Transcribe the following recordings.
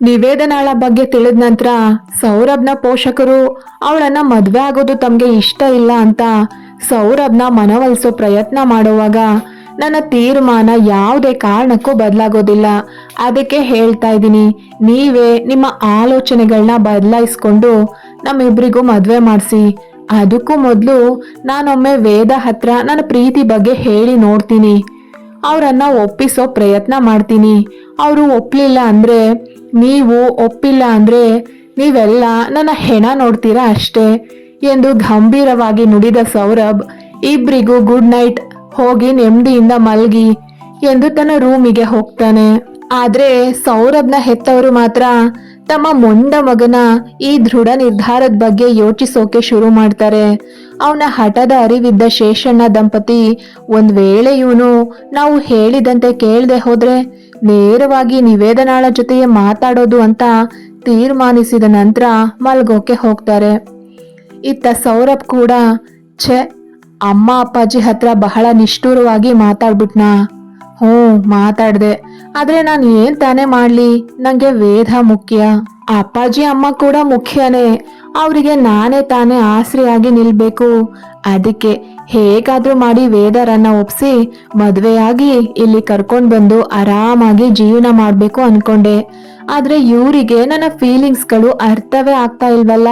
ನಿವೇದನಾಳ ಬಗ್ಗೆ ತಿಳಿದ ನಂತರ ಸೌರಭ್ನ ಪೋಷಕರು ಅವಳನ್ನ ಮದುವೆ ಆಗೋದು ತಮಗೆ ಇಷ್ಟ ಇಲ್ಲ ಅಂತ ಸೌರಭ್ನ ಮನವೊಲಿಸೋ ಪ್ರಯತ್ನ ಮಾಡುವಾಗ ನನ್ನ ತೀರ್ಮಾನ ಯಾವುದೇ ಕಾರಣಕ್ಕೂ ಬದಲಾಗೋದಿಲ್ಲ. ಅದಕ್ಕೆ ಹೇಳ್ತಾ ಇದ್ದೀನಿ, ನೀವೇ ನಿಮ್ಮ ಆಲೋಚನೆಗಳನ್ನ ಬದಲಾಯಿಸ್ಕೊಂಡು ನಮ್ಮಿಬ್ರಿಗೂ ಮದುವೆ ಮಾಡಿಸಿ. ಅದಕ್ಕೂ ಮೊದಲು ನಾನೊಮ್ಮೆ ವೇದ ಹತ್ರ ನನ್ನ ಪ್ರೀತಿ ಬಗ್ಗೆ ಹೇಳಿ ನೋಡ್ತೀನಿ. ಅವರನ್ನ ಒಪ್ಪಿಸೋ ಪ್ರಯತ್ನ ಮಾಡ್ತೀನಿ. ಅವರು ಒಪ್ಪಲಿಲ್ಲ ಅಂದ್ರೆ, ನೀವು ಒಪ್ಪಿಲ್ಲ ಅಂದ್ರೆ ನೀವೆಲ್ಲ ನನ್ನ ಹೆಣ ನೋಡ್ತೀರಾ ಅಷ್ಟೇ ಎಂದು ಗಂಭೀರವಾಗಿ ನುಡಿದ ಸೌರಭ್, ಇಬ್ರಿಗೂ ಗುಡ್ ನೈಟ್, ಹೋಗಿ ನೆಮ್ಮದಿಯಿಂದ ಮಲಗಿ ಎಂದು ತನ್ನ ರೂಮಿಗೆ ಹೋಗ್ತಾನೆ. ಆದರೆ ಸೌರಭ್ನ ಹೆತ್ತವರು ಮಾತ್ರ ತಮ್ಮ ಮೊಂಡ ಮಗನ ಈ ದೃಢ ನಿರ್ಧಾರದ ಬಗ್ಗೆ ಯೋಚಿಸೋಕೆ ಶುರು ಮಾಡ್ತಾರೆ. ಅವನ ಹಠದ ಅರಿವಿದ್ದ ಶೇಷಣ್ಣ ದಂಪತಿ, ಒಂದ್ ವೇಳೆ ಇವನು ನಾವು ಹೇಳಿದಂತೆ ಕೇಳದೆ ಹೋದ್ರೆ ನೇರವಾಗಿ ನಿವೇದನಾಳ ಜೊತೆಗೆ ಮಾತಾಡೋದು ಅಂತ ತೀರ್ಮಾನಿಸಿದ ನಂತರ ಮಲ್ಗೋಕೆ ಹೋಗ್ತಾರೆ. ಇತ್ತ ಸೌರಭ್ ಕೂಡ, ಛೆ, ಅಮ್ಮ ಅಪ್ಪಾಜಿ ಹತ್ರ ಬಹಳ ನಿಷ್ಠುರವಾಗಿ ಮಾತಾಡ್ಬಿಟ್ನಾ? ಹ್ಞೂ, ಮಾತಾಡ್ದೆ. ಆದ್ರೆ ನಾನು ಏನ್ ತಾನೇ ಮಾಡ್ಲಿ? ನಂಗೆ ವೇದ ಮುಖ್ಯ. ಅಪ್ಪಾಜಿ ಅಮ್ಮ ಕೂಡ ಮುಖ್ಯನೇ. ಅವರಿಗೆ ನಾನೇ ತಾನೇ ಆಸರೆಯಾಗಿ ನಿಲ್ಬೇಕು. ಅದಕ್ಕೆ ಹೇಗಾದ್ರೂ ಮಾಡಿ ವೇದರನ್ನ ಒಪ್ಸಿ ಮದುವೆಯಾಗಿ ಇಲ್ಲಿ ಕರ್ಕೊಂಡು ಬಂದು ಆರಾಮಾಗಿ ಜೀವನ ಮಾಡಬೇಕು ಅನ್ಕೊಂಡೆ. ಆದ್ರೆ ಇವರಿಗೆ ನನ್ನ ಫೀಲಿಂಗ್ಸ್ಗಳು ಅರ್ಥವೇ ಆಗ್ತಾ ಇಲ್ವಲ್ಲ?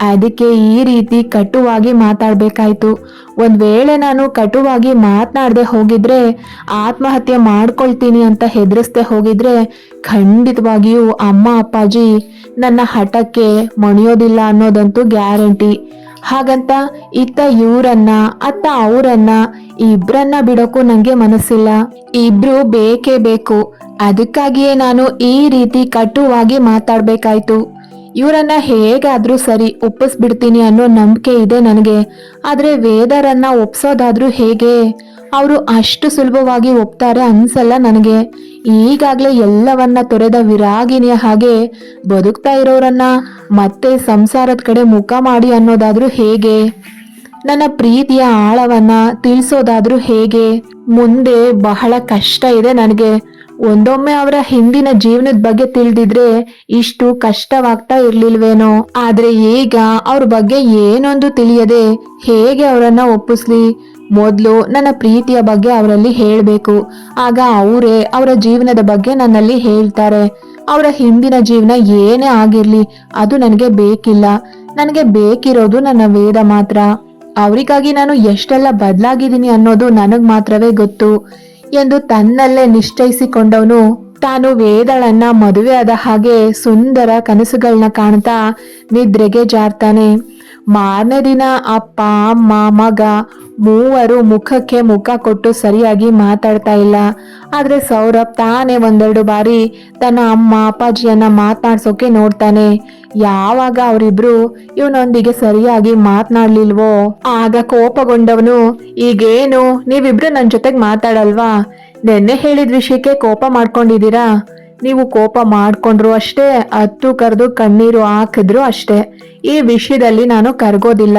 ಅದಕ್ಕೆ ಈ ರೀತಿ ಕಟುವಾಗಿ ಮಾತಾಡ್ಬೇಕಾಯ್ತು. ಒಂದ್ ವೇಳೆ ನಾನು ಕಟುವಾಗಿ ಮಾತನಾಡದೆ ಹೋಗಿದ್ರೆ, ಆತ್ಮಹತ್ಯೆ ಮಾಡ್ಕೊಳ್ತೀನಿ ಅಂತ ಹೆದರಿಸ್ದೆ ಹೋಗಿದ್ರೆ, ಖಂಡಿತವಾಗಿಯೂ ಅಮ್ಮ, ಅಪ್ಪಾಜಿ ನನ್ನ ಹಠಕ್ಕೆ ಮಣಿಯೋದಿಲ್ಲ ಅನ್ನೋದಂತೂ ಗ್ಯಾರಂಟಿ. ಹಾಗಂತ ಇತ್ತ ಇವರನ್ನ, ಅತ್ತ ಅವರನ್ನ ಇಬ್ರನ್ನ ಬಿಡೋಕು ನಂಗೆ ಮನಸ್ಸಿಲ್ಲ. ಇಬ್ರು ಬೇಕೇ ಬೇಕು. ಅದಕ್ಕಾಗಿಯೇ ನಾನು ಈ ರೀತಿ ಕಟುವಾಗಿ ಮಾತಾಡ್ಬೇಕಾಯ್ತು. ಇವರನ್ನ ಹೇಗಾದ್ರೂ ಸರಿ ಒಪ್ಪಿಸ್ಬಿಡ್ತೀನಿ ಅನ್ನೋ ನಂಬಿಕೆ ಇದೆ ನನಗೆ. ಆದ್ರೆ ವೇದರನ್ನ ಒಪ್ಸೋದಾದ್ರೂ ಹೇಗೆ? ಅವರು ಅಷ್ಟು ಸುಲಭವಾಗಿ ಒಪ್ತಾರೆ ಅನ್ಸಲ್ಲ ನನಗೆ. ಈಗಾಗಲೇ ಎಲ್ಲವನ್ನ ತೊರೆದ ವಿರಾಗಿನಿಯ ಹಾಗೆ ಬದುಕ್ತಾ ಇರೋರನ್ನ ಮತ್ತೆ ಸಂಸಾರದ ಕಡೆ ಮುಖ ಮಾಡಿ ಅನ್ನೋದಾದ್ರೂ ಹೇಗೆ? ನನ್ನ ಪ್ರೀತಿಯ ಆಳವನ್ನ ತಿಳಿಸೋದಾದ್ರೂ ಹೇಗೆ? ಮುಂದೆ ಬಹಳ ಕಷ್ಟ ಇದೆ ನನಗೆ. ಒಂದೊಮ್ಮೆ ಅವರ ಹಿಂದಿನ ಜೀವನದ ಬಗ್ಗೆ ತಿಳಿದಿದ್ರೆ ಇಷ್ಟು ಕಷ್ಟವಾಗ್ತಾ ಇರ್ಲಿಲ್ವೇನೋ? ಆದ್ರೆ ಈಗ ಅವ್ರ ಬಗ್ಗೆ ಏನೊಂದು ತಿಳಿಯದೆ ಹೇಗೆ ಅವರನ್ನ ಒಪ್ಪಿಸ್ಲಿ? ಮೊದಲು ನನ್ನ ಪ್ರೀತಿಯ ಬಗ್ಗೆ ಅವರಲ್ಲಿ ಹೇಳಬೇಕು. ಆಗ ಅವರೇ ಅವರ ಜೀವನದ ಬಗ್ಗೆ ನನ್ನಲ್ಲಿ ಹೇಳ್ತಾರೆ. ಅವರ ಹಿಂದಿನ ಜೀವನ ಏನೇ ಆಗಿರ್ಲಿ, ಅದು ನನಗೆ ಬೇಕಿಲ್ಲ. ನನಗೆ ಬೇಕಿರೋದು ನನ್ನ ವೇದ ಮಾತ್ರ. ಅವರಿಗಾಗಿ ನಾನು ಎಷ್ಟೆಲ್ಲ ಬದಲಾಗಿದ್ದೀನಿ ಅನ್ನೋದು ನನಗೆ ಮಾತ್ರವೇ ಗೊತ್ತು. ಎಂದು ತನ್ನಲ್ಲೇ ನಿಶ್ಚಯಿಸಿಕೊಂಡವನು ತಾನು ವೇದಳನ್ನ ಮದುವೆಯಾದ ಹಾಗೆ ಸುಂದರ ಕನಸುಗಳನ್ನ ಕಾಣ್ತಾ ನಿದ್ರೆಗೆ ಜಾರ್ತಾನೆ. ಮಾರನೇ ದಿನ ಅಪ್ಪ, ಅಮ್ಮ, ಮಗ ಮೂವರು ಮುಖಕ್ಕೆ ಮುಖ ಕೊಟ್ಟು ಸರಿಯಾಗಿ ಮಾತಾಡ್ತಾ ಇಲ್ಲ. ಆದ್ರೆ ಸೌರಭ್ ತಾನೇ ಒಂದೆರಡು ಬಾರಿ ತನ್ನ ಅಮ್ಮ, ಅಪ್ಪಾಜಿಯನ್ನ ಮಾತನಾಡ್ಸೋಕೆ ನೋಡ್ತಾನೆ. ಯಾವಾಗ ಅವರಿಬ್ರು ಇವನೊಂದಿಗೆ ಸರಿಯಾಗಿ ಮಾತನಾಡ್ಲಿಲ್ವೋ, ಆಗ ಕೋಪಗೊಂಡವನು, ಈಗೇನು? ನೀವಿಬ್ರು ನನ್ನ ಜೊತೆಗೆ ಮಾತಾಡಲ್ವಾ? ನೆನ್ನೆ ಹೇಳಿದ ವಿಷಯಕ್ಕೆ ಕೋಪ ಮಾಡ್ಕೊಂಡಿದ್ದೀರಾ? ನೀವು ಕೋಪ ಮಾಡ್ಕೊಂಡ್ರು ಅಷ್ಟೇ, ಹತ್ತು ಕರೆದು ಕಣ್ಣೀರು ಹಾಕಿದ್ರು ಅಷ್ಟೇ. ಈ ವಿಷಯದಲ್ಲಿ ನಾನು ಕರ್ಗೋದಿಲ್ಲ.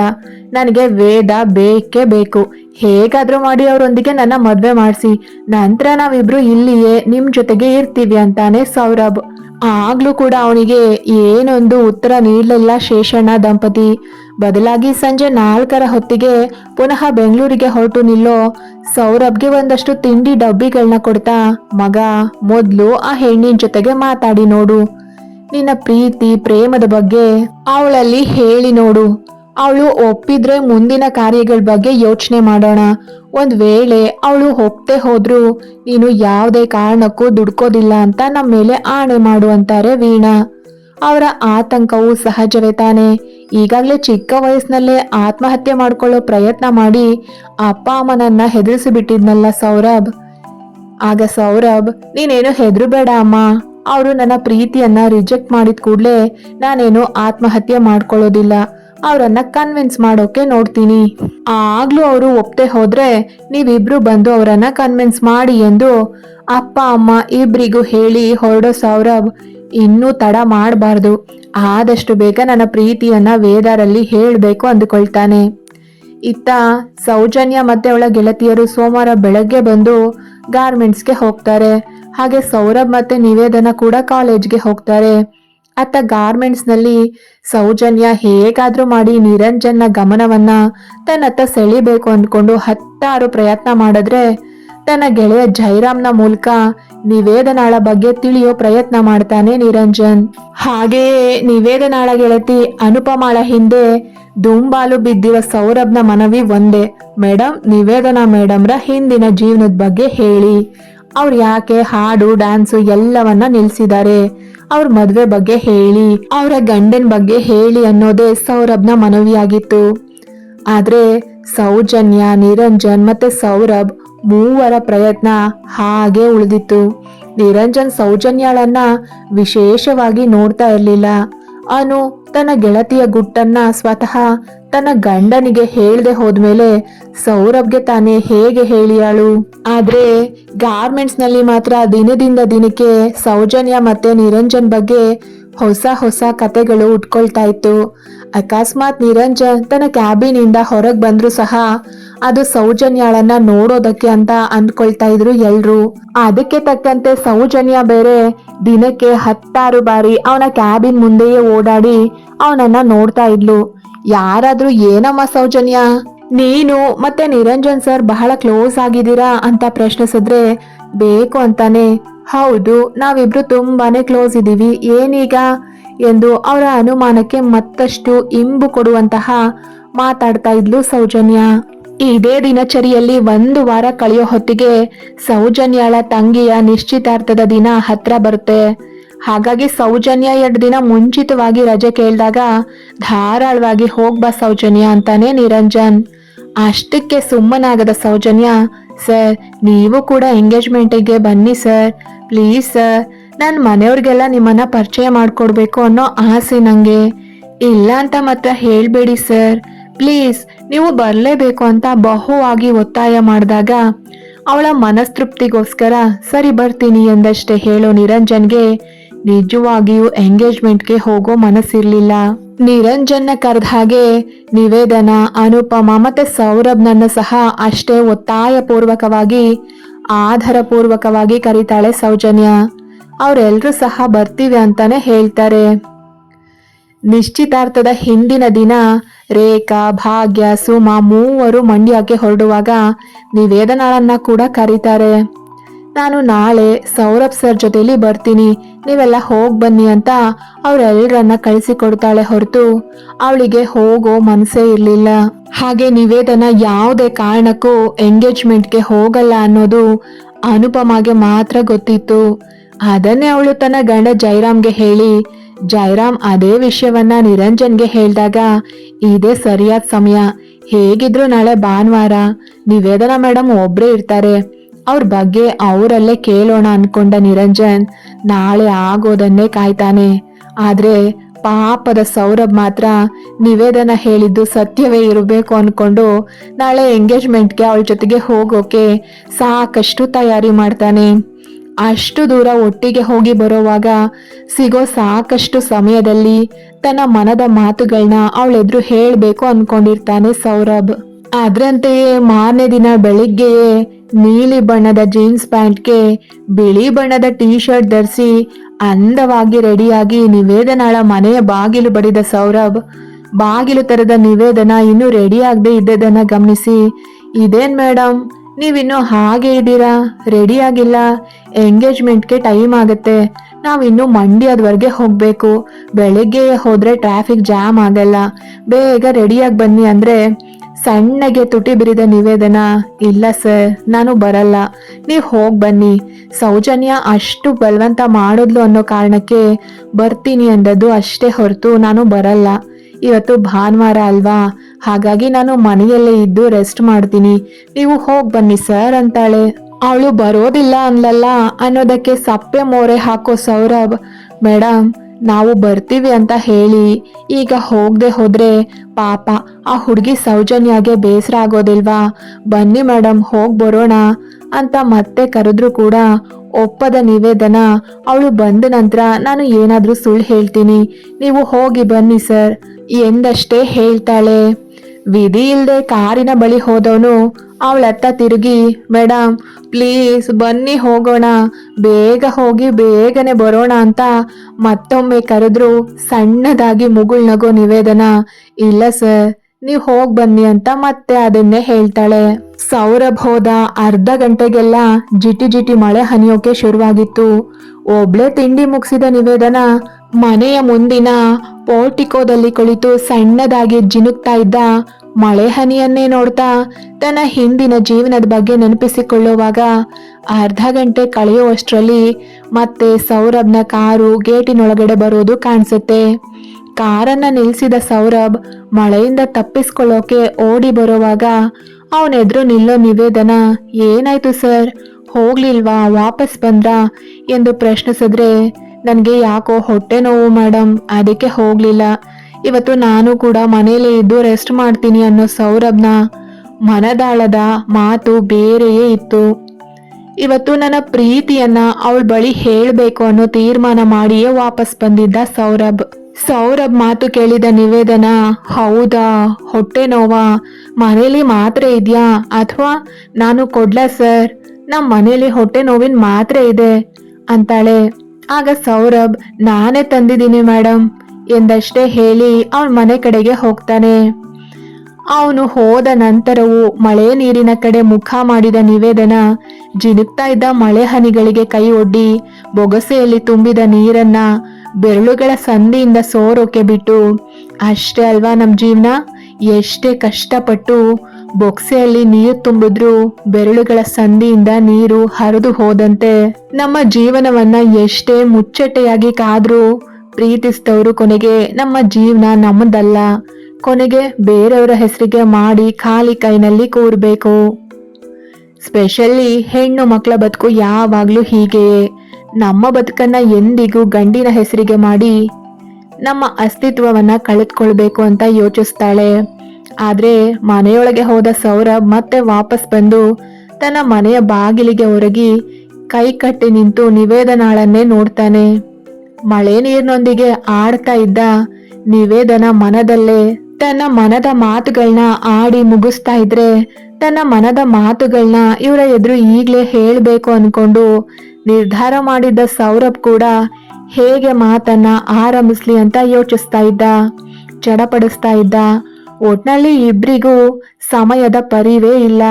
ನನಗೆ ವೇದ ಬೇಕೇ ಬೇಕು. ಹೇಗಾದರೂ ಮಾಡಿ ಅವರೊಂದಿಗೆ ನನ್ನ ಮದುವೆ ಮಾಡಿಸಿ. ನಂತರ ನಾವಿಬ್ರು ಇಲ್ಲಿಯೇ ನಿಮ್ಮ ಜೊತೆಗೆ ಇರ್ತೀವಿ ಅಂತಾನೆ ಸೌರಭ್. ಆಗ್ಲೂ ಕೂಡ ಅವನಿಗೆ ಏನೊಂದು ಉತ್ತರ ನೀಡಲಿಲ್ಲ ಶೇಷಣ್ಣ ದಂಪತಿ. ಬದಲಾಗಿ ಸಂಜೆ ನಾಲ್ಕರ ಹೊತ್ತಿಗೆ ಪುನಃ ಬೆಂಗಳೂರಿಗೆ ಹೊರಟು ನಿಲ್ಲೋ ಸೌರಭ್ಗೆ ಒಂದಷ್ಟು ತಿಂಡಿ ಡಬ್ಬಿಗಳನ್ನ ಕೊಡ್ತಾ ಮಗ, ಮೊದ್ಲು ಆ ಹೆಣ್ಣಿನ ಜೊತೆಗೆ ಮಾತಾಡಿ ನೋಡು. ನಿನ್ನ ಪ್ರೀತಿ, ಪ್ರೇಮದ ಬಗ್ಗೆ ಅವಳಲ್ಲಿ ಹೇಳಿ ನೋಡು. ಅವಳು ಒಪ್ಪಿದ್ರೆ ಮುಂದಿನ ಕಾರ್ಯಗಳ ಬಗ್ಗೆ ಯೋಚನೆ ಮಾಡೋಣ. ಒಂದ್ ವೇಳೆ ಅವಳು ಹೋಗ್ತೇ ಹೋದ್ರು, ನೀನು ಯಾವುದೇ ಕಾರಣಕ್ಕೂ ದುಡ್ಕೋದಿಲ್ಲ ಅಂತ ನಮ್ಮ ಮೇಲೆ ಆಣೆ ಮಾಡು ಅಂತಾರೆ ವೀಣಾ. ಅವರ ಆತಂಕವು ಸಹಜವೇ ತಾನೆ. ಈಗಾಗಲೇ ಚಿಕ್ಕ ವಯಸ್ಸಿನಲ್ಲೇ ಆತ್ಮಹತ್ಯೆ ಮಾಡಿಕೊಳ್ಳೋ ಪ್ರಯತ್ನ ಮಾಡಿ ಅಪ್ಪ ಅಮ್ಮನನ್ನ ಹೆದರಿಸಿ ಬಿಟ್ಟಿದ್ನಲ್ಲ ಸೌರಭ್. ಆಗ ಸೌರಭ್, ನೀನೇನು ಹೆದರಬೇಡ ಅಮ್ಮ. ಅವರು ನನ್ನ ಪ್ರೀತಿಯನ್ನ ರಿಜೆಕ್ಟ್ ಮಾಡಿದ ಕೂಡಲೇ ನಾನೇನು ಆತ್ಮಹತ್ಯೆ ಮಾಡ್ಕೊಳ್ಳೋದಿಲ್ಲ. ಅವರನ್ನ ಕನ್ವಿನ್ಸ್ ಮಾಡೋಕೆ ನೋಡ್ತೀನಿ. ಆಗ್ಲೂ ಅವರು ಒಪ್ತೆ ಹೋದ್ರೆ ನೀವಿಬ್ರು ಬಂದು ಅವರನ್ನ ಕನ್ವಿನ್ಸ್ ಮಾಡಿ ಎಂದು ಅಪ್ಪ, ಅಮ್ಮ ಇಬ್ರಿಗೂ ಹೇಳಿ ಹೊರಡೋ ಸೌರಭ್ ಇನ್ನೂ ತಡ ಮಾಡಬಾರ್ದು. ಆದಷ್ಟು ಬೇಗ ನನ್ನ ಪ್ರೀತಿಯನ್ನ ವೇದಾರಲ್ಲಿ ಹೇಳಬೇಕು ಅಂದುಕೊಳ್ತಾನೆ. ಇತ್ತ ಸೌಜನ್ಯ ಮತ್ತೆ ಅವಳ ಗೆಳತಿಯರು ಸೋಮವಾರ ಬೆಳಗ್ಗೆ ಬಂದು ಗಾರ್ಮೆಂಟ್ಸ್ಗೆ ಹೋಗ್ತಾರೆ. ಹಾಗೆ ಸೌರಭ್ ಮತ್ತೆ ನಿವೇದನ ಕೂಡ ಕಾಲೇಜ್ಗೆ ಹೋಗ್ತಾರೆ. ಅತ್ತ ಗಾರ್ಮೆಂಟ್ಸ್ನಲ್ಲಿ ಸೌಜನ್ಯ ಹೇಗಾದ್ರೂ ಮಾಡಿ ನಿರಂಜನ್ನ ಗಮನವನ್ನ ತನ್ನತ್ತ ಸೆಳಿಬೇಕು ಅಂದ್ಕೊಂಡು ಹತ್ತಾರು ಪ್ರಯತ್ನ ಮಾಡಿದ್ರೆ ತನ್ನ ಗೆಳೆಯ ಜೈರಾಮ್ನ ಮೂಲಕ ನಿವೇದನಾಳ ಬಗ್ಗೆ ತಿಳಿಯೋ ಪ್ರಯತ್ನ ಮಾಡ್ತಾನೆ ನಿರಂಜನ್. ಹಾಗೆಯೇ ನಿವೇದನಾಳ ಗೆಳತಿ ಅನುಪಮಾಳ ಹಿಂದೆ ದುಂಬಾಲು ಬಿದ್ದಿರೋ ಸೌರಭ್ನ ಮನವಿ ಒಂದೇ ಮೇಡಮ್ ನಿವೇದನಾ ಮೇಡಮ್ರ ಹಿಂದಿನ ಜೀವನದ ಬಗ್ಗೆ ಹೇಳಿ. ಅವ್ರು ಯಾಕೆ ಹಾಡು, ಡ್ಯಾನ್ಸು ಎಲ್ಲವನ್ನ ನಿಲ್ಸಿದ್ದಾರೆ? ಅವ್ರ ಮದ್ವೆ ಬಗ್ಗೆ ಹೇಳಿ, ಅವರ ಗಂಡನ ಬಗ್ಗೆ ಹೇಳಿ ಅನ್ನೋದೇ ಸೌರಭ್ನ ಮನವಿಯಾಗಿತ್ತು. ಆದ್ರೆ ಸೌಜನ್ಯ, ನಿರಂಜನ್ ಮತ್ತೆ ಸೌರಭ್ ಮೂವರ ಪ್ರಯತ್ನ ಹಾಗೆ ಉಳಿದಿತ್ತು. ನಿರಂಜನ್ ಸೌಜನ್ಯಳನ್ನ ವಿಶೇಷವಾಗಿ ನೋಡ್ತಾ ಇರ್ಲಿಲ್ಲ. ಅನು ತನ್ನ ಗೆಳತಿಯ ಗುಟ್ಟನ್ನ ಸ್ವತಃ ತನ್ನ ಗಂಡನಿಗೆ ಹೇಳದೆ ಹೋದ್ಮೇಲೆ ಸೌರಭ್ಗೆ ತಾನೇ ಹೇಗೆ ಹೇಳಿಯಾಳು. ಆದ್ರೆ ಗಾರ್ಮೆಂಟ್ಸ್ನಲ್ಲಿ ಮಾತ್ರ ದಿನದಿಂದ ದಿನಕ್ಕೆ ಸೌಜನ್ಯ ಮತ್ತೆ ನಿರಂಜನ್ ಬಗ್ಗೆ ಹೊಸ ಹೊಸ ಕತೆಗಳು ಉಟ್ಕೊಳ್ತಾ ಇತ್ತು. ಅಕಸ್ಮಾತ್ ನಿರಂಜನ್ ತನ್ನ ಕ್ಯಾಬಿನಿಂದ ಹೊರಗೆ ಬಂದ್ರು ಸಹ ಅದು ಸೌಜನ್ಯಾಳನ್ನ ನೋಡೋದಕ್ಕೆ ಅಂತ ಅಂದ್ಕೊಳ್ತಾ ಇದ್ರು ಎಲ್ರು. ಅದಕ್ಕೆ ತಕ್ಕಂತೆ ಸೌಜನ್ಯ ಬೇರೆ ದಿನಕ್ಕೆ ಹತ್ತಾರು ಬಾರಿ ಅವನ ಕ್ಯಾಬಿನ್ ಮುಂದೆಯೇ ಓಡಾಡಿ ಅವನನ್ನ ನೋಡ್ತಾ ಇದ್ಲು. ಯಾರಾದ್ರೂ ಏನಮ್ಮ ಸೌಜನ್ಯ? ನೀನು ಮತ್ತೆ ನಿರಂಜನ್ ಸರ್ ಬಹಳ ಕ್ಲೋಸ್ ಆಗಿದ್ದೀರಾ ಅಂತ ಪ್ರಶ್ನಿಸಿದ್ರೆ ಬೇಕು ಅಂತಾನೆ. ಹೌದು, ನಾವಿಬ್ರು ತುಂಬಾನೇ ಕ್ಲೋಸ್ ಇದ್ದೀವಿ. ಏನೀಗ? ಎಂದು ಅವರ ಅನುಮಾನಕ್ಕೆ ಮತ್ತಷ್ಟು ಇಂಬು ಕೊಡುವಂತಹ ಮಾತಾಡ್ತಾ ಇದ್ಲು ಸೌಜನ್ಯ. ಇದೇ ದಿನಚರಿಯಲ್ಲಿ ಒಂದು ವಾರ ಕಳೆಯೋ ಹೊತ್ತಿಗೆ ಸೌಜನ್ಯಳ ತಂಗಿಯ ನಿಶ್ಚಿತಾರ್ಥದ ದಿನ ಹತ್ರ ಬರುತ್ತೆ. ಹಾಗಾಗಿ ಸೌಜನ್ಯ ಎರಡು ದಿನ ಮುಂಚಿತವಾಗಿ ರಜೆ ಕೇಳಿದಾಗ ಧಾರಾಳವಾಗಿ ಹೋಗ್ಬಾ ಸೌಜನ್ಯ ಅಂತಾನೆ ನಿರಂಜನ್. ಅಷ್ಟಕ್ಕೆ ಸುಮ್ಮನಾಗದ ಸೌಜನ್ಯ ಸರ್ ನೀವು ಕೂಡ ಎಂಗೇಜ್ಮೆಂಟಿಗೆ ಬನ್ನಿ ಸರ್ ಪ್ಲೀಸ್ ಸರ್ ನನ್ನ ಮನೆಯವ್ರಿಗೆಲ್ಲ ನಿಮ್ಮನ್ನ ಪರಿಚಯ ಮಾಡಿಕೊಡ್ಬೇಕು ಅನ್ನೋ ಆಸೆ ನಂಗೆ. ಇಲ್ಲ ಅಂತ ಮಾತ್ರ ಹೇಳಬೇಡಿ ಸರ್. ಪ್ಲೀಸ್, ನೀವು ಬರಲೇಬೇಕು ಅಂತ ಬಹುವಾಗಿ ಒತ್ತಾಯ ಮಾಡಿದಾಗ, ಅವಳ ಮನಸ್ತೃಪ್ತಿಗೋಸ್ಕರ, ಸರಿ ಬರ್ತೀನಿ ಎಂದಷ್ಟೇ ಹೇಳೋ ನಿರಂಜನ್ಗೆ ನಿಜವಾಗಿಯೂ ಎಂಗೇಜ್ಮೆಂಟ್ಗೆ ಹೋಗೋ ಮನಸ್ಸಿರಲಿಲ್ಲ. ನಿರಂಜನ್ನ ಕರೆದ ಹಾಗೆ ನಿವೇದನ, ಅನುಪಮ ಮತ್ತೆ ಸೌರಭ್ನನ್ನು ಸಹ ಅಷ್ಟೇ ಒತ್ತಾಯ ಪೂರ್ವಕವಾಗಿ ಆಧಾರ ಪೂರ್ವಕವಾಗಿ ಕರೀತಾಳೆ ಸೌಜನ್ಯ. ಅವರೆಲ್ಲರೂ ಸಹ ಬರ್ತೀವಿ ಅಂತಾನೆ ಹೇಳ್ತಾರೆ. ನಿಶ್ಚಿತಾರ್ಥದ ಹಿಂದಿನ ದಿನ ರೇಖಾ, ಭಾಗ್ಯ, ಸುಮ ಮೂವರು ಮಂಡ್ಯಕ್ಕೆ ಹೊರಡುವಾಗ ನಿವೇದನಾಳನ್ನ ಕೂಡ ಕರೀತಾರೆ. ನಾನು ನಾಳೆ ಸೌರಭ್ ಸರ್ ಜೊತೆಲಿ ಬರ್ತೀನಿ. ನೀವೆಲ್ಲ ಹೋಗಿ ಬನ್ನಿ ಅಂತ ಅವರೆಲ್ಲರನ್ನ ಕಳಿಸಿಕೊಡ್ತಾಳೆ ಹೊರತು ಅವಳಿಗೆ ಹೋಗೋ ಮನಸ್ಸೇ ಇರಲಿಲ್ಲ. ಹಾಗೆ ನಿವೇದನ ಯಾವುದೇ ಕಾರಣಕ್ಕೂ ಎಂಗೇಜ್ಮೆಂಟ್ಗೆ ಹೋಗಲ್ಲ ಅನ್ನೋದು ಅನುಪಮಾಗೆ ಮಾತ್ರ ಗೊತ್ತಿತ್ತು. ಅದನ್ನೇ ಅವಳು ತನ್ನ ಗಂಡ ಜೈರಾಮ್ಗೆ ಹೇಳಿ ಜೈರಾಮ್ ಅದೇ ವಿಷಯವನ್ನ ನಿರಂಜನ್ಗೆ ಹೇಳಿದಾಗ, ಇದೇ ಸರಿಯಾದ ಸಮಯ. ಹೇಗಿದ್ರು ನಾಳೆ ಭಾನುವಾರ. ನಿವೇದನಾ ಮೇಡಮ್ ಒಬ್ರೇ ಇರ್ತಾರೆ. ಅವ್ರ ಬಗ್ಗೆ ಅವರಲ್ಲೇ ಕೇಳೋಣ ಅನ್ಕೊಂಡ ನಿರಂಜನ್ ನಾಳೆ ಆಗೋದನ್ನೇ ಕಾಯ್ತಾನೆ. ಆದ್ರೆ ಪಾಪದ ಸೌರಭ್ ಮಾತ್ರ ನಿವೇದನ ಹೇಳಿದ್ದು ಸತ್ಯವೇ ಇರಬೇಕು ಅನ್ಕೊಂಡು ನಾಳೆ ಎಂಗೇಜ್ಮೆಂಟ್ಗೆ ಅವಳ ಜೊತೆಗೆ ಹೋಗೋಕೆ ಸಾಕಷ್ಟು ತಯಾರಿ ಮಾಡ್ತಾನೆ. ಅಷ್ಟು ದೂರ ಒಟ್ಟಿಗೆ ಹೋಗಿ ಬರೋವಾಗ ಸಿಗೋ ಸಾಕಷ್ಟು ಸಮಯದಲ್ಲಿ ತನ್ನ ಮನದ ಮಾತುಗಳನ್ನ ಅವಳೆದ್ರು ಹೇಳಬೇಕು ಅನ್ಕೊಂಡಿರ್ತಾನೆ ಸೌರಭ್. ಅದರಂತೆಯೇ ಮಾರನೇ ದಿನ ಬೆಳಿಗ್ಗೆಯೇ ನೀಲಿ ಬಣ್ಣದ ಜೀನ್ಸ್ ಪ್ಯಾಂಟ್ಗೆ ಬಿಳಿ ಬಣ್ಣದ ಟೀ ಶರ್ಟ್ ಧರಿಸಿ ಅಂದವಾಗಿ ರೆಡಿಯಾಗಿ ನಿವೇದನಾಳ ಮನೆಯ ಬಾಗಿಲು ಬಡಿದ ಸೌರಭ್, ಬಾಗಿಲು ತೆರೆದ ನಿವೇದನ ಇನ್ನೂ ರೆಡಿಯಾಗದೆ ಇದ್ದದನ್ನ ಗಮನಿಸಿ, ಇದೇನ್ ಮೇಡಮ್ ನೀವಿನ್ನೂ ಹಾಗೆ ಇದ್ದೀರಾ? ರೆಡಿ ಆಗಿಲ್ಲ? ಎಂಗೇಜ್ಮೆಂಟ್ಗೆ ಟೈಮ್ ಆಗುತ್ತೆ. ನಾವಿನ್ನೂ ಮಂಡ್ಯದವರೆಗೆ ಹೋಗಬೇಕು. ಬೆಳಿಗ್ಗೆ ಹೋದ್ರೆ ಟ್ರಾಫಿಕ್ ಜಾಮ್ ಆಗಲ್ಲ. ಬೇಗ ರೆಡಿಯಾಗಿ ಬನ್ನಿ ಅಂದ್ರೆ ಸಣ್ಣಗೆ ತುಟಿ ಬಿರಿದ ನಿವೇದನ. ಇಲ್ಲ ಸರ್ ನಾನು ಬರಲ್ಲ. ನೀವು ಹೋಗಿ ಬನ್ನಿ. ಸೌಜನ್ಯ ಅಷ್ಟು ಬಲವಂತ ಮಾಡಿದ್ಲು ಅನ್ನೋ ಕಾರಣಕ್ಕೆ ಬರ್ತೀನಿ ಅಂದದ್ದು ಅಷ್ಟೇ ಹೊರತು ನಾನು ಬರಲ್ಲ. ಇವತ್ತು ಭಾನುವಾರ ಅಲ್ವಾ? ಹಾಗಾಗಿ ನಾನು ಮನೆಯಲ್ಲೇ ಇದ್ದು ರೆಸ್ಟ್ ಮಾಡ್ತೀನಿ. ನೀವು ಹೋಗಿ ಬನ್ನಿ ಸರ್ ಅಂತಾಳೆ. ಅವಳು ಬರೋದಿಲ್ಲ ಅನ್ಲಲ್ಲ ಅನ್ನೋದಕ್ಕೆ ಸಪ್ಪೆ ಮೋರೆ ಹಾಕೋ ಸೌರಭ್ ಮೇಡಮ್ ನಾವು ಬರ್ತೀವಿ ಅಂತ ಹೇಳಿ. ಈಗ ಹೋಗದೆ ಹೋದ್ರೆ ಪಾಪ, ಆ ಹುಡುಗಿ ಸೌಜನ್ಯಾಗೆ ಬೇಸರ ಆಗೋದಿಲ್ವಾ? ಬನ್ನಿ ಮೇಡಮ್ ಹೋಗಿ ಬರೋಣ ಅಂತ ಮತ್ತೆ ಕರೆದ್ರು ಕೂಡ ಒಪ್ಪದ ನಿವೇದನ ಅವಳು ಬಂದ ನಂತರ ನಾನು ಏನಾದರೂ ಸುಳ್ಳು ಹೇಳ್ತೀನಿ. ನೀವು ಹೋಗಿ ಬನ್ನಿ ಸರ್ ಎಂದಷ್ಟೇ ಹೇಳ್ತಾಳೆ. ವಿಧಿ ಇಲ್ಲದೆ ಕಾರಿನ ಬಳಿ ಹೋದವನು ಅವಳತ್ತ ತಿರುಗಿ ಮೇಡಮ್ ಪ್ಲೀಸ್ ಬನ್ನಿ ಹೋಗೋಣ. ಬೇಗ ಹೋಗಿ ಬೇಗನೆ ಬರೋಣ ಅಂತ ಮತ್ತೊಮ್ಮೆ ಕರೆದ್ರು ಸಣ್ಣದಾಗಿ ಮುಗುಳ್ನಗೋ ನಿವೇದನ. ಇಲ್ಲ ಸರ್, ನೀವು ಹೋಗಿ ಬನ್ನಿ ಅಂತ ಮತ್ತೆ ಅದನ್ನೇ ಹೇಳ್ತಾಳೆ. ಸೌರಭ್ ಹೋದ ಅರ್ಧ ಗಂಟೆಗೆಲ್ಲ ಜಿಟಿ ಜಿಟಿ ಮಳೆ ಹನಿಯೋಕೆ ಶುರುವಾಗಿತ್ತು. ಒಬ್ಳೆ ತಿಂಡಿ ಮುಗಿಸಿದ ನಿವೇದನ ಮನೆಯ ಮುಂದಿನ ಪೋರ್ಟಿಕೋದಲ್ಲಿ ಕುಳಿತು ಸಣ್ಣದಾಗಿ ಜಿನುಕ್ತಾ ಇದ್ದ ಮಳೆ ಹನಿಯನ್ನೇ ನೋಡ್ತಾ ತನ್ನ ಹಿಂದಿನ ಜೀವನದ ಬಗ್ಗೆ ನೆನಪಿಸಿಕೊಳ್ಳುವಾಗ ಅರ್ಧ ಗಂಟೆ ಕಳೆಯುವಷ್ಟರಲ್ಲಿ ಮತ್ತೆ ಸೌರಭ್ನ ಕಾರು ಗೇಟಿನೊಳಗಡೆ ಬರೋದು ಕಾಣಿಸುತ್ತೆ. ಕಾರನ್ನ ನಿಲ್ಲಿಸಿದ ಸೌರಭ್ ಮಳೆಯಿಂದ ತಪ್ಪಿಸ್ಕೊಳ್ಳೋಕೆ ಓಡಿ ಬರುವಾಗ ಅವನೆದ್ರು ನಿಲ್ಲೋ ನಿವೇದನ, ಏನಾಯ್ತು ಸರ್? ಹೋಗ್ಲಿಲ್ವಾ? ವಾಪಸ್ ಬಂದ್ರಾ? ಎಂದು ಪ್ರಶ್ನಿಸಿದ್ರೆ ನನಗೆ ಯಾಕೋ ಹೊಟ್ಟೆ ನೋವು ಮೇಡಮ್ ಅದಕ್ಕೆ ಹೋಗಲಿಲ್ಲ. ಇವತ್ತು ನಾನು ಕೂಡ ಮನೇಲಿ ಇದ್ದು ರೆಸ್ಟ್ ಮಾಡ್ತೀನಿ ಅನ್ನೋ ಸೌರಭ್ನ ಮನದಾಳದ ಮಾತು ಬೇರೆಯೇ ಇತ್ತು. ಇವತ್ತು ನನ್ನ ಪ್ರೀತಿಯನ್ನ ಅವಳ ಬಳಿ ಹೇಳಬೇಕು ಅನ್ನೋ ತೀರ್ಮಾನ ಮಾಡಿಯೇ ವಾಪಸ್ ಬಂದಿದ್ದ ಸೌರಭ್. ಸೌರಭ್ ಮಾತು ಕೇಳಿದ ನಿವೇದನ, ಹೌದಾ, ಹೊಟ್ಟೆ ನೋವಾ? ಮನೇಲಿ ಮಾತ್ರೆ ಇದೆಯಾ? ಅಥವಾ ನಾನು ಕೊಡ್ಲಾ ಸರ್ ನಮ್ಮ ಮನೇಲಿ ಹೊಟ್ಟೆ ನೋವಿನ ಮಾತ್ರೆ ಇದೆ? ಅಂತಾಳೆ. ಆಗ ಸೌರಭ್, ನಾನೇ ತಂದಿದ್ದೀನಿ ಮೇಡಮ್ ಎಂದಷ್ಟೇ ಹೇಳಿ ಅವನ ಮನೆ ಕಡೆಗೆ ಹೋಗ್ತಾನೆ. ಅವನು ಹೋದ ನಂತರವೂ ಮಳೆ ನೀರಿನ ಕಡೆ ಮುಖ ಮಾಡಿದ ನಿವೇದನ, ಜಿನುಕ್ತಾ ಇದ್ದ ಮಳೆ ಹನಿಗಳಿಗೆ ಕೈ ಒಡ್ಡಿ, ಬೊಗಸೆಯಲ್ಲಿ ತುಂಬಿದ ನೀರನ್ನ ಬೆರಳುಗಳ ಸಂದಿಯಿಂದ ಸೋರೋಕೆ ಬಿಟ್ಟು, ಅಷ್ಟೇ ಅಲ್ವಾ ನಮ್ಮ ಜೀವನ? ಎಷ್ಟೇ ಕಷ್ಟಪಟ್ಟು ಬೊಕ್ಸೆಯಲ್ಲಿ ನೀರು ತುಂಬಿದ್ರು ಬೆರಳುಗಳ ಸಂದಿಯಿಂದ ನೀರು ಹರಿದು ಹೋದಂತೆ ನಮ್ಮ ಜೀವನವನ್ನ ಎಷ್ಟೇ ಮುಚ್ಚಟೆಯಾಗಿ ಕಾದ್ರೂ ಪ್ರೀತಿಸಿದವರು ಕೊನೆಗೆ ನಮ್ಮ ಜೀವನ ನಮ್ಮದಲ್ಲ. ಕೊನೆಗೆ ಬೇರೆಯವರ ಹೆಸರಿಗೆ ಮಾಡಿ ಖಾಲಿ ಕೈನಲ್ಲಿ ಕೂರ್ಬೇಕು. ಸ್ಪೆಷಲಿ ಹೆಣ್ಣು ಮಕ್ಕಳ ಬದುಕು ಯಾವಾಗಲೂ ಹೀಗೆಯೇ. ನಮ್ಮ ಬದುಕನ್ನ ಎಂದಿಗೂ ಗಂಡಿನ ಹೆಸರಿಗೆ ಮಾಡಿ ನಮ್ಮ ಅಸ್ತಿತ್ವವನ್ನ ಕಳೆದುಕೊಳ್ಬೇಕು ಅಂತ ಯೋಚಿಸ್ತಾಳೆ. ಆದ್ರೆ ಮನೆಯೊಳಗೆ ಹೋದ ಸೌರಭ್ ಮತ್ತೆ ವಾಪಸ್ ಬಂದು ತನ್ನ ಮನೆಯ ಬಾಗಿಲಿಗೆ ಹೊರಗಿ ಕೈ ಕಟ್ಟಿ ನಿಂತು ನಿವೇದನಾಳನ್ನೇ ನೋಡ್ತಾನೆ. ಮಳೆ ನೀರಿನೊಂದಿಗೆ ಆಡ್ತಾ ಇದ್ದ ನಿವೇದನ ಮನದಲ್ಲೇ ತನ್ನ ಮನದ ಮಾತುಗಳನ್ನ ಆಡಿ ಮುಗಿಸ್ತಾ ಇದ್ರೆ ತನ್ನ ಮನದ ಮಾತುಗಳನ್ನ ಇವರ ಎದುರು ಈಗಲೇ ಹೇಳಬೇಕು ಅನ್ಕೊಂಡು ನಿರ್ಧಾರ ಮಾಡಿದ್ದ ಸೌರಭ್ ಕೂಡ ಹೇಗೆ ಮಾತನ್ನ ಆರಂಭಿಸ್ಲಿ ಅಂತ ಯೋಚಿಸ್ತಾ ಇದ್ದ, ಚಡಪಡಿಸ್ತಾ ಇದ್ದ ಒಟ್ನಲ್ಲಿ ಇಬ್ರಿಗೂ ಸಮಯದ ಪರಿವೇ ಇಲ್ಲ.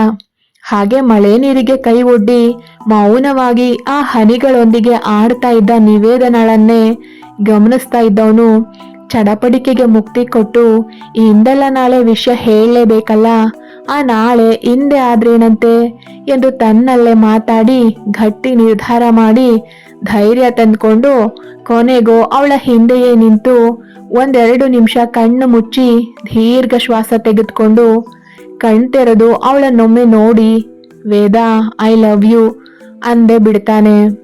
ಹಾಗೆ ಮಳೆ ನೀರಿಗೆ ಕೈ ಒಡ್ಡಿ ಮೌನವಾಗಿ ಆ ಹನಿಗಳೊಂದಿಗೆ ಆಡ್ತಾ ಇದ್ದ ನಿವೇದನಳನ್ನೇ ಗಮನಿಸ್ತಾ ಇದ್ದವನು ಚಡಪಡಿಕೆಗೆ ಮುಕ್ತಿ ಕೊಟ್ಟು ಹಿಂದೆಲ್ಲ ನಾಳೆ ವಿಷಯ ಹೇಳಲೇಬೇಕಲ್ಲ? ಆ ನಾಳೆ ಹಿಂದೆ ಆದ್ರೇನಂತೆ? ಎಂದು ತನ್ನಲ್ಲೇ ಮಾತಾಡಿ ಗಟ್ಟಿ ನಿರ್ಧಾರ ಮಾಡಿ ಧೈರ್ಯ ತಂದ್ಕೊಂಡು ಕೊನೆಗೂ ಅವಳ ಹಿಂದೆಯೇ ನಿಂತು ಒಂದೆರಡು ನಿಮಿಷ ಕಣ್ಣು ಮುಚ್ಚಿ ದೀರ್ಘ ಶ್ವಾಸ ತೆಗೆದುಕೊಂಡು ಕಣ್ ತೆರೆದು ಅವಳನ್ನೊಮ್ಮೆ ನೋಡಿ, ವೇದ, ಐ ಲವ್ ಯು, ಅಂದೆ ಬಿಡ್ತಾನೆ.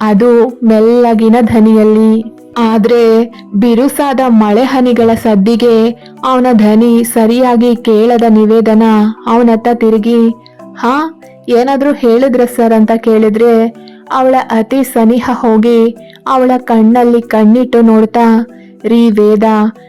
ಅದು ಮೆಲ್ಲಗಿನ ಧನಿಯಲ್ಲಿ ಆದ್ರೆ ಬಿರುಸಾದ ಮಳೆ ಹನಿಗಳ ಸದ್ದಿಗೆ ಅವನ ಧನಿ ಸರಿಯಾಗಿ ಕೇಳದ ನಿವೇದನ ಅವನತ್ತ ತಿರುಗಿ, ಹಾ, ಏನಾದ್ರೂ ಹೇಳಿದ್ರ ಸರ್? ಅಂತ ಕೇಳಿದ್ರೆ ಅವಳ ಅತಿ ಸನಿಹ ಹೋಗಿ ಅವಳ ಕಣ್ಣಲ್ಲಿ ಕಣ್ಣಿಟ್ಟು ನೋಡ್ತಾ, ರೀ ವೇದ,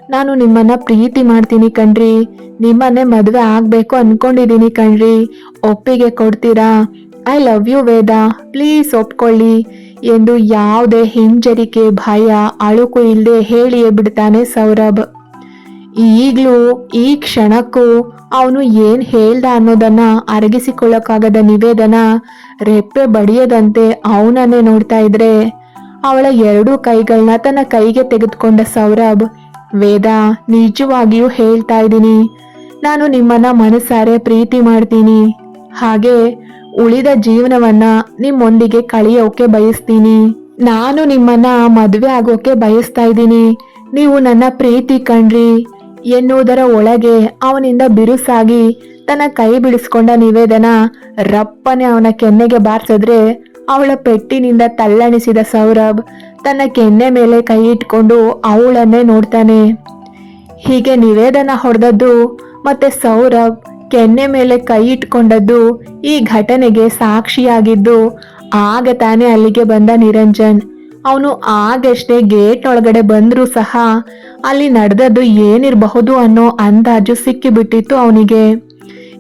ನಾನು ನಿಮ್ಮನ್ನ ಪ್ರೀತಿ ಮಾಡ್ತೀನಿ ಕಣ್ರಿ. ನಿಮ್ಮನ್ನೇ ಮದುವೆ ಆಗ್ಬೇಕು ಅನ್ಕೊಂಡಿದ್ದೀನಿ ಕಣ್ರಿ. ಒಪ್ಪಿಗೆ ಕೊಡ್ತೀರಾ? I love you Veda. Please ಒಪ್ಕೊಳ್ಳಿ. ಎಂದು ಯಾವುದೇ ಹಿಂಜರಿಕೆ, ಭಯ, ಅಳುಕು ಇಲ್ಲದೆ ಹೇಳಿಯೇ ಬಿಡ್ತಾನೆ ಸೌರಭ್. ಈಗ್ಲೂ, ಈ ಕ್ಷಣಕ್ಕೂ ಅವನು ಏನ್ ಹೇಳ್ದ ಅನ್ನೋದನ್ನ ಅರಗಿಸಿಕೊಳ್ಳಕ್ಕಾಗದ ನಿವೇದನ ರೆಪ್ಪೆ ಬಡಿಯದಂತೆ ಅವನನ್ನೇ ನೋಡ್ತಾ ಇದ್ರೆ ಅವಳ ಎರಡೂ ಕೈಗಳನ್ನ ತನ್ನ ಕೈಗೆ ತೆಗೆದುಕೊಂಡ ಸೌರಭ್, ವೇದ, ನಿಜವಾಗಿಯೂ ಹೇಳ್ತಾ ಇದ್ದೀನಿ. ನಾನು ನಿಮ್ಮನ್ನ ಮನಸಾರೆ ಪ್ರೀತಿ ಮಾಡ್ತೀನಿ. ಹಾಗೆ ಉಳಿದ ಜೀವನವನ್ನ ನಿಮ್ಮೊಂದಿಗೆ ಕಳೆಯೋಕೆ ಬಯಸ್ತೀನಿ. ನಾನು ನಿಮ್ಮನ್ನ ಮದುವೆ ಆಗೋಕೆ ಬಯಸ್ತಾ ಇದ್ದೀನಿ. ನೀವು ನನ್ನ ಪ್ರೀತಿ ಕಣ್ರಿ ಎನ್ನುವುದರ ಒಳಗೆ ಅವನಿಂದ ಬಿರುಸಾಗಿ ತನ್ನ ಕೈ ಬಿಡಿಸ್ಕೊಂಡ ನಿವೇದನ ರಪ್ಪನೆ ಅವನ ಕೆನ್ನೆಗೆ ಬಾರಿಸಿದ್ರೆ ಅವಳ ಪೆಟ್ಟಿನಿಂದ ತಲ್ಲಣಿಸಿದ ಸೌರಭ್ ತನ್ನ ಕೆನ್ನೆ ಮೇಲೆ ಕೈ ಇಟ್ಕೊಂಡು ಅವಳನ್ನೇ ನೋಡ್ತಾನೆ. ಹೀಗೆ ನಿವೇದನ ಹೊಡೆದದ್ದು ಮತ್ತೆ ಸೌರಭ್ ಕೆನ್ನೆ ಮೇಲೆ ಕೈ ಇಟ್ಕೊಂಡದ್ದು ಈ ಘಟನೆಗೆ ಸಾಕ್ಷಿಯಾಗಿದ್ದು ಆಗ ತಾನೇ ಅಲ್ಲಿಗೆ ಬಂದ ನಿರಂಜನ್. ಅವನು ಆಗಷ್ಟೇ ಗೇಟ್ ಒಳಗಡೆ ಬಂದರೂ ಸಹ ಅಲ್ಲಿ ನಡೆದದ್ದು ಏನಿರಬಹುದು ಅನ್ನೋ ಅಂದಾಜು ಸಿಕ್ಕಿಬಿಟ್ಟಿತ್ತು ಅವನಿಗೆ.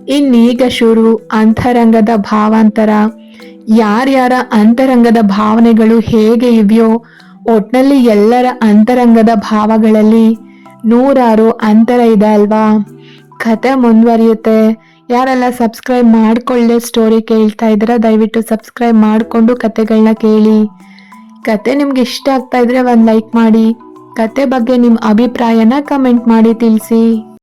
ಇನ್ನೀಗ ಶುರು ಅಂತರಂಗದ ಭಾವಾಂತರ. ಯಾರ್ಯಾರ ಅಂತರಂಗದ ಭಾವನೆಗಳು ಹೇಗೆ ಇವೆಯೋ, ಒಟ್ನಲ್ಲಿ ಎಲ್ಲರ ಅಂತರಂಗದ ಭಾವಗಳಲ್ಲಿ ನೂರಾರು ಅಂತರ ಇದೆ ಅಲ್ವಾ? ಕತೆ ಮುಂದುವರಿಯುತ್ತೆ. ಯಾರೆಲ್ಲ ಸಬ್ಸ್ಕ್ರೈಬ್ ಮಾಡ್ಕೊಳ್ಳದೆ ಸ್ಟೋರಿ ಕೇಳ್ತಾ ಇದ್ದೀರಾ, ದಯವಿಟ್ಟು ಸಬ್ಸ್ಕ್ರೈಬ್ ಮಾಡಿಕೊಂಡು ಕತೆಗಳನ್ನ ಕೇಳಿ. ಕತೆ ನಿಮ್ಗೆ ಇಷ್ಟ ಆಗ್ತಾ ಇದ್ರೆ ಒಂದು ಲೈಕ್ ಮಾಡಿ. ಕತೆ ಬಗ್ಗೆ ನಿಮ್ಮ ಅಭಿಪ್ರಾಯನ ಕಮೆಂಟ್ ಮಾಡಿ ತಿಳಿಸಿ.